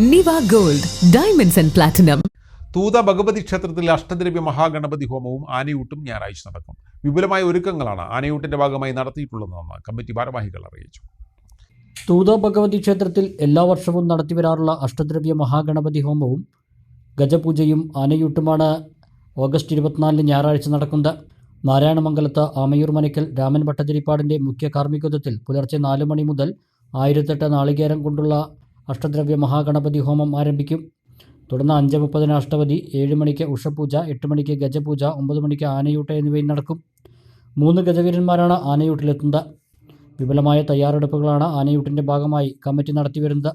Niva gold diamonds and platinum Thootha Bhagavathi ക്ഷേത്രത്തിൽ അഷ്ടദ്രവ്യ മഹാഗണപതി ഹോമവും ആനയൂട്ടും ഞായറാഴ്ച നടക്കും. വിപുലമായ ഒരുക്കങ്ങളാണ് ആനയൂട്ടിന്റെ ഭാഗമായി നടത്തിയിട്ടുള്ളതെന്ന് കമ്മിറ്റി ഭാരവാഹികൾ അറിയിച്ചു. തൂത ഭഗവതി ക്ഷേത്രത്തിൽ എല്ലാ വർഷവും നടത്തിവരാറുള്ള അഷ്ടദ്രവ്യ മഹാഗണപതി ഹോമവും ഗജപൂജയും ആനയൂട്ടുമാണ് ഓഗസ്റ്റ് ഇരുപത്തിനാലിന് ഞായറാഴ്ച നടക്കുന്നത്. നാരായണമംഗലത്ത് ആമയൂർ മനയ്ക്കൽ രാമൻ ഭട്ടതിരിപ്പാടിന്റെ മുഖ്യ കാർമ്മികത്വത്തിൽ പുലർച്ചെ നാല് മണി മുതൽ ആയിരത്തെട്ട് നാളികേരം കൊണ്ടുള്ള അഷ്ടദ്രവ്യ മഹാഗണപതി ഹോമം ആരംഭിക്കും. തുടർന്ന് അഞ്ച് മുപ്പതിന് അഷ്ടപതി ഏഴ് മണിക്ക് ഉഷപൂജ എട്ട് മണിക്ക് ഗജപൂജ ഒമ്പത് മണിക്ക് ആനയൂട്ട് എന്നിവയും നടക്കും. മൂന്ന് ഗജവീരന്മാരാണ് ആനയൂട്ടിലെത്തുന്നത്. വിപുലമായ തയ്യാറെടുപ്പുകളാണ് ആനയൂട്ടിന്റെ ഭാഗമായി കമ്മിറ്റി നടത്തിവരുന്നത്.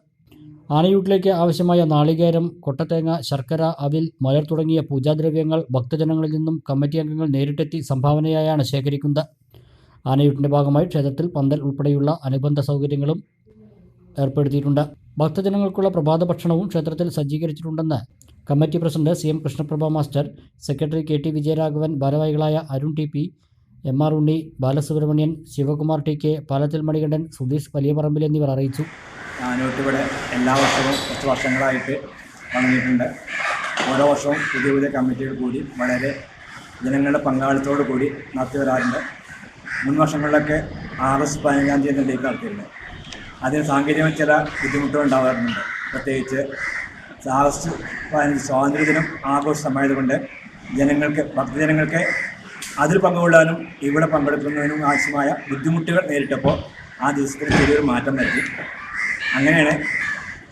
ആനയൂട്ടിലേക്ക് ആവശ്യമായ നാളികേരം കൊട്ടത്തേങ്ങ ശർക്കര അവിൽ മലർ തുടങ്ങിയ പൂജാദ്രവ്യങ്ങൾ ഭക്തജനങ്ങളിൽ നിന്നും കമ്മിറ്റി അംഗങ്ങൾ നേരിട്ടെത്തി സംഭാവനയായാണ് ശേഖരിക്കുന്നത്. ആനയൂട്ടിന്റെ ഭാഗമായി ക്ഷേത്രത്തിൽ പന്തൽ ഉൾപ്പെടെയുള്ള അനുബന്ധ സൗകര്യങ്ങളും ഏർപ്പെടുത്തിയിട്ടുണ്ട്. ഭക്തജനങ്ങൾക്കുള്ള പ്രഭാത ഭക്ഷണവും ക്ഷേത്രത്തിൽ സജ്ജീകരിച്ചിട്ടുണ്ടെന്ന് committee president C M Krishnaprabha master secretary K T Vijayaraghavan ഭാരവാഹികളായ Arun T P M R Unni Balasubramanian Sivakumar T K Palathil Manikandan Sudheesh വലിയപറമ്പിൽ എന്നിവർ അറിയിച്ചു. ഞാനോട്ടിവിടെ എല്ലാ വർഷവും കുറച്ച് വർഷങ്ങളായിട്ട് വന്നിട്ടുണ്ട്. ഓരോ വർഷവും പുതിയ പുതിയ കമ്മിറ്റികൾ കൂടി വളരെ ജനങ്ങളുടെ പങ്കാളിത്തോടു കൂടി നടത്തി വരാറുണ്ട് മുൻ വർഷങ്ങളിലൊക്കെ ആഗസ്റ്റ് പതിനഞ്ചാം തീയതി നടത്തിയിരുന്നു. അതിന് സാങ്കേതികമായി ചില ബുദ്ധിമുട്ടുകൾ ഉണ്ടാകാറുണ്ട് പ്രത്യേകിച്ച് ആഗസ്റ്റ് പതിനഞ്ച് സ്വാതന്ത്ര്യദിനം ആഘോഷമായതുകൊണ്ട് ജനങ്ങൾക്ക് ഭക്തജനങ്ങൾക്ക് അതിൽ പങ്കുകൊള്ളാനും ഇവിടെ പങ്കെടുക്കുന്നതിനും ആവശ്യമായ ബുദ്ധിമുട്ടുകൾ നേരിട്ടപ്പോൾ ആ ദിവസത്തിൽ ചെറിയൊരു മാറ്റം നൽകി അങ്ങനെയാണ്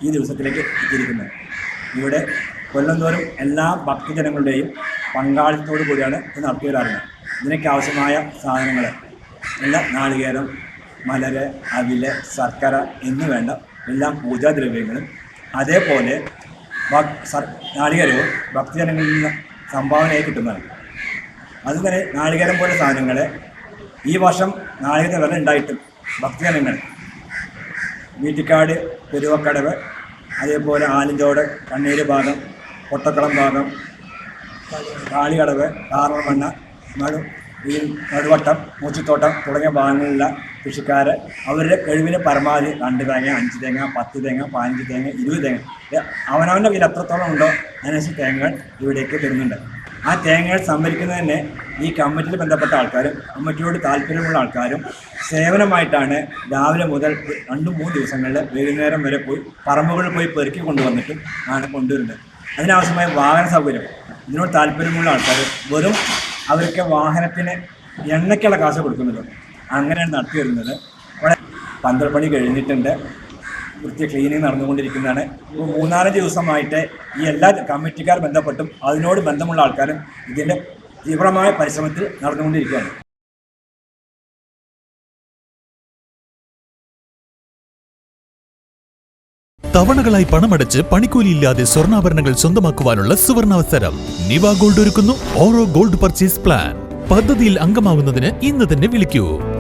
ഈ ദിവസത്തിലേക്ക് എത്തിയിരിക്കുന്നത്. ഇവിടെ കൊല്ലം തോറും എല്ലാ ഭക്തജനങ്ങളുടെയും പങ്കാളിത്തോടു കൂടിയാണ് ഇത് നടത്തി വരാറുള്ളത് ഇതിനൊക്കെ ആവശ്യമായ സാധനങ്ങൾ എല്ലാ നാളികേരം മലര് അവിൽ ശർക്കര എന്നു വേണ്ട എല്ലാ പൂജാദ്രവ്യങ്ങളും. അതേപോലെ നാളികേരവും ഭക്തജനങ്ങളിൽ നിന്ന് സംഭാവനയായി കിട്ടുന്നതാണ്. അതുപോലെ നാളികേരം പോലെ സാധനങ്ങൾ ഈ വർഷം നാളികേര വില ഉണ്ടായിട്ടും ഭക്തജനങ്ങൾ. വീട്ടിക്കാട് പെരുവക്കടവ് അതേപോലെ ആലിഞ്ചോട് കണ്ണീര് ഭാഗം പൊട്ടക്കുളം ഭാഗം കാളികടവ് കാർമണ്ണ നടു ഈ നടുവട്ടം മൂച്ചിത്തോട്ടം തുടങ്ങിയ ഭാഗങ്ങളിലുള്ള കൃഷിക്കാർ അവരുടെ കഴിവിന് പരമാവധി രണ്ട് തേങ്ങ അഞ്ച് തേങ്ങ പത്ത് തേങ്ങ പതിനഞ്ച് തേങ്ങ ഇരുപത് തേങ്ങ. അവനവന്റെ വില എത്രത്തോളം ഉണ്ടോ അതിനനുസരിച്ച് തേങ്ങകൾ ഇവിടേക്ക് തരുന്നുണ്ട്. ആ തേങ്ങകൾ തന്നെ ഈ കമ്മിറ്റിയിൽ ബന്ധപ്പെട്ട ആൾക്കാരും കമ്മിറ്റിയോട് താല്പര്യമുള്ള ആൾക്കാരും സേവനമായിട്ടാണ് രാവിലെ മുതൽ രണ്ട് മൂന്ന് ദിവസങ്ങളിൽ വൈകുന്നേരം വരെ പോയി പറമ്പുകളിൽ പോയി പെറുക്കി കൊണ്ടുവന്നിട്ടും ആണ് കൊണ്ടുവരുന്നത്. അതിനാവശ്യമായ വാഹന സൗകര്യം. ഇതിനോട് താല്പര്യമുള്ള ആൾക്കാർ വെറും അവർക്ക് വാഹനത്തിന് എണ്ണയ്ക്കുള്ള കാശ് കൊടുക്കുന്നുള്ളൂ അങ്ങനെയാണ് നടത്തി വരുന്നത്. അവിടെ പന്ത്രണ്ട് മണി കഴിഞ്ഞിട്ടുണ്ട്. വൃത്തി ക്ലീനിങ് നടന്നുകൊണ്ടിരിക്കുന്നതാണ്. ഇപ്പോൾ മൂന്നാലഞ്ച് ദിവസമായിട്ട് ഈ എല്ലാ കമ്മിറ്റിക്കാർ ബന്ധപ്പെട്ടും അതിനോട് ബന്ധമുള്ള ആൾക്കാരും ഇതിന്റെ തീവ്രമായ പരിശ്രമത്തിൽ നടന്നുകൊണ്ടിരിക്കുകയാണ്. തവണകളായി പണമടച്ച് പണിക്കൂലിയില്ലാതെ സ്വർണാഭരണങ്ങൾ സ്വന്തമാക്കുവാനുള്ള സുവർണാവസരം. നിവ ഗോൾഡ് ഒരുക്കുന്നു. Oro gold purchase plan. പദ്ധതിയിൽ അംഗമാകുന്നതിന് ഇന്ന് തന്നെ വിളിക്കൂ.